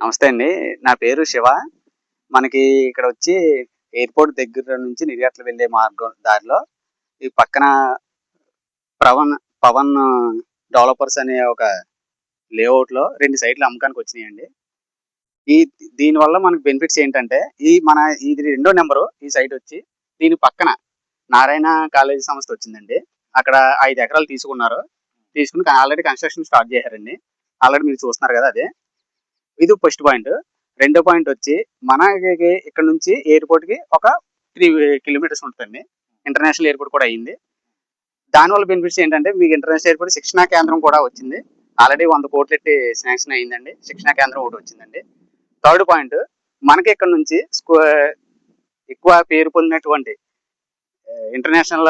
నమస్తే అండి. నా పేరు శివ. మనకి ఇక్కడ వచ్చి ఎయిర్పోర్ట్ దగ్గర నుంచి నిర్యాట్లు వెళ్ళే మార్గం దారిలో ఈ పక్కన పవన్ పవన్ డెవలపర్స్ అనే ఒక లేఅవుట్లో రెండు సైట్లు అమ్మకానికి వచ్చినాయండి. ఈ దీని వల్ల బెనిఫిట్స్ ఏంటంటే ఈ మన ఇది రెండో నెంబరు ఈ సైట్ వచ్చి దీని పక్కన నారాయణ కాలేజీ సంస్థ వచ్చిందండి. అక్కడ ఐదు ఎకరాలు తీసుకున్నారు. తీసుకుని ఆల్రెడీ కన్స్ట్రక్షన్ స్టార్ట్ చేశారండి. ఆల్రెడీ మీరు చూస్తున్నారు కదా అదే. ఇది ఫస్ట్ పాయింట్. రెండో పాయింట్ వచ్చి మనకి ఇక్కడ నుంచి ఎయిర్పోర్ట్కి ఒక త్రీ కిలోమీటర్స్ ఉంటుందండి. ఇంటర్నేషనల్ ఎయిర్పోర్ట్ కూడా అయింది దానివల్ల బెనిఫిట్స్ ఏంటంటే మీకు ఇంటర్నేషనల్ ఎయిర్పోర్ట్ శిక్షణా కేంద్రం కూడా వచ్చింది. ఆల్రెడీ వంద కోట్లు ఎట్టి శాంక్షన్ అయిందండి శిక్షణా కేంద్రం ఒకటి వచ్చిందండి. థర్డ్ పాయింట్ మనకి ఇక్కడ నుంచి స్కూ- ఎక్కువ పేరు పొందినటువంటి ఇంటర్నేషనల్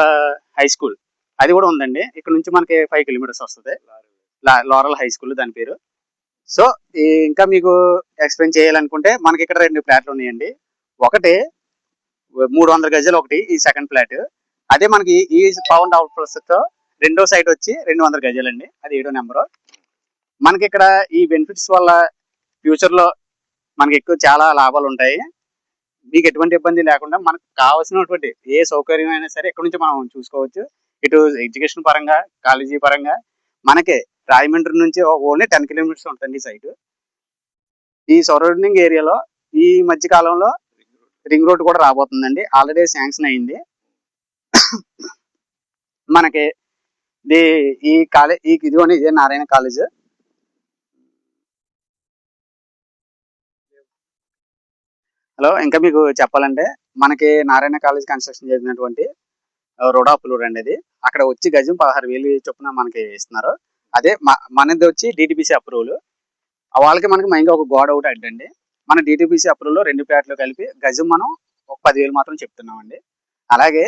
హై స్కూల్ అది కూడా ఉందండి. ఇక్కడ నుంచి మనకి ఫైవ్ కిలోమీటర్స్ వస్తుంది. లారల్ హై స్కూల్ దాని పేరు. సో ఇంకా మీకు ఎక్స్ప్లెయిన్ చేయాలనుకుంటే మనకి ఇక్కడ రెండు ఫ్లాట్లు ఉన్నాయండి. ఒకటి మూడు వందల గజాలు ఒకటి ఈ సెకండ్ ఫ్లాట్ అదే మనకి ఈ పవన్ అవుట్తో రెండో సైట్ వచ్చి రెండు వందల గజాలండి. అది ఏడో నెంబరు మనకి ఇక్కడ ఈ బెనిఫిట్స్ వల్ల ఫ్యూచర్లో మనకి ఎక్కువ చాలా లాభాలు ఉంటాయి. మీకు ఎటువంటి ఇబ్బంది లేకుండా మనకు కావాల్సినటువంటి ఏ సౌకర్యం అయినా సరే ఇక్కడ నుంచి మనం చూసుకోవచ్చు. ఇటు ఎడ్యుకేషన్ పరంగా కాలేజీ పరంగా మనకే రాయమండ్రి నుంచి ఓన్లీ టెన్ కిలోమీటర్స్ ఉంటుంది సైట్ ఈ సరౌండింగ్ ఏరియాలో ఈ మధ్య కాలంలో రింగ్ రోడ్ కూడా రాబోతుందండి. ఆల్రెడీ శాంక్షన్ అయింది. మనకి ఇది ఈ కాలేజ్ ఈ ఇదిగోని ఇదే నారాయణ కాలేజ్. హలో ఇంకా మీకు చెప్పాలంటే మనకి నారాయణ కాలేజ్ కన్స్ట్రక్షన్ చేసినటువంటి రోడాపులూరు అండి ఇది. అక్కడ వచ్చి గజం పదహారు వేలు చొప్పున మనకి ఇస్తున్నారు. అదే మనది వచ్చి డిటిపిసి అప్రూవల్ వాళ్ళకి మనకి మైంగా ఒక గోడ ఒకటి అడ్డండి మన డిటిపిసి అప్రూవల్లో రెండు ప్లాట్లు కలిపి గజం మనం ఒక పదివేలు మాత్రం చెప్తున్నామండి. అలాగే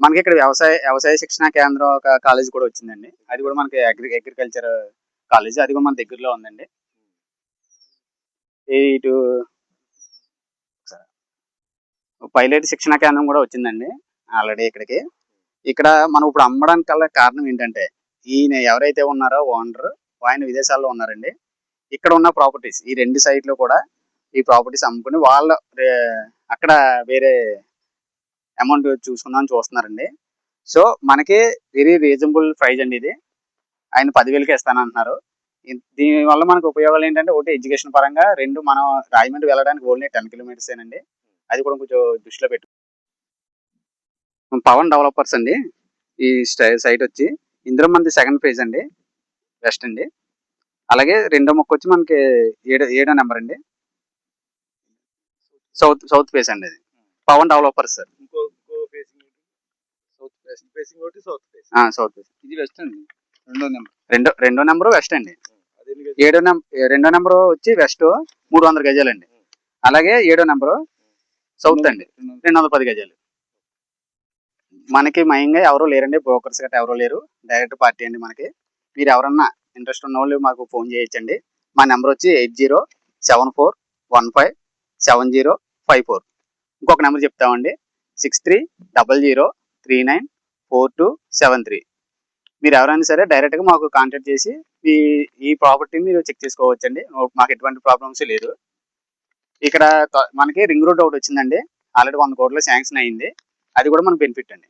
మనకి ఇక్కడ వ్యవసాయ వ్యవసాయ శిక్షణ కేంద్రం ఒక కాలేజ్ కూడా వచ్చిందండి. అది కూడా మనకి అగ్రి అగ్రికల్చర్ కాలేజ్ అది కూడా మన దగ్గరలో ఉందండి. ఇటు పైలట్ శిక్షణ కేంద్రం కూడా వచ్చిందండి. ఆల్రెడీ ఇక్కడికి. ఇక్కడ మనం ఇప్పుడు అమ్మడానికి కల్లా కారణం ఏంటంటే ఈయన ఎవరైతే ఉన్నారో ఓనర్ ఆయన విదేశాల్లో ఉన్నారండి. ఇక్కడ ఉన్న ప్రాపర్టీస్ ఈ రెండు సైట్లు కూడా ఈ ప్రాపర్టీస్ అమ్ముకుని వాళ్ళ అక్కడ వేరే అమౌంట్ చూసుకుందాం చూస్తున్నారండి. సో మనకి వెరీ రీజనబుల్ ప్రైజ్ అండి ఇది. ఆయన పదివేలకి ఇస్తానంటున్నారు. అంటున్నారు దీని వల్ల మనకు ఉపయోగాలు ఏంటంటే ఒకటి ఎడ్యుకేషన్ పరంగా రెండు మనం రాజమండ్రి వెళ్ళడానికి ఓన్లీ టెన్ కిలోమీటర్స్ ఏనండి. అది కూడా కొంచెం దృష్టిలో పెట్టు. పవన్ డెవలపర్స్ అండి. ఈ సైట్ వచ్చి ఇందులో మనది సెకండ్ ఫేజ్ అండి వెస్ట్ అండి. అలాగే రెండో మొక్క వచ్చి మనకి ఏడో ఏడో నెంబర్ అండి. సౌత్ సౌత్ ఫేస్ అండి అది. Pavan developers sir. ఇంకో సౌత్ ఫేసింగ్. ఫేసింగ్ ఒకటి సౌత్ ఫేసింగ్. సౌత్ ఫేస్ ఇది వెస్ట్ అండి రెండో నెంబర్. రెండో రెండో నెంబర్ వెస్ట్ అండి. అదే ఏడో నెంబర్ రెండో నెంబర్ వచ్చి వెస్ట్ మూడు వందల గజాలు అండి అలాగే ఏడో నెంబర్ సౌత్ అండి. రెండు వందల పది గజాలు. మనకి మయంగా ఎవరు లేరండి. బ్రోకర్స్ గట్రా ఎవరు లేరు. డైరెక్ట్ పార్టీ అండి మనకి. మీరు ఎవరన్నా ఇంట్రెస్ట్ ఉన్న వాళ్ళు మాకు ఫోన్ చేయొచ్చండి. మా నెంబర్ వచ్చి eight zero seven four one five seven zero five four. ఇంకొక నెంబర్ చెప్తామండి. Six three double zero three nine four two seven three. మీరు ఎవరైనా సరే డైరెక్ట్గా మాకు కాంటాక్ట్ చేసి ఈ ఈ ప్రాపర్టీని మీరు చెక్ చేసుకోవచ్చండి. మాకు ఎటువంటి ప్రాబ్లమ్స్ లేదు. ఇక్కడ మనకి రింగ్ రోడ్ ఒకటి వచ్చిందండి. ఆల్రెడీ వంద కోట్లు శాంక్షన్ అయింది. అది కూడా మనకు బెనిఫిట్ అండి.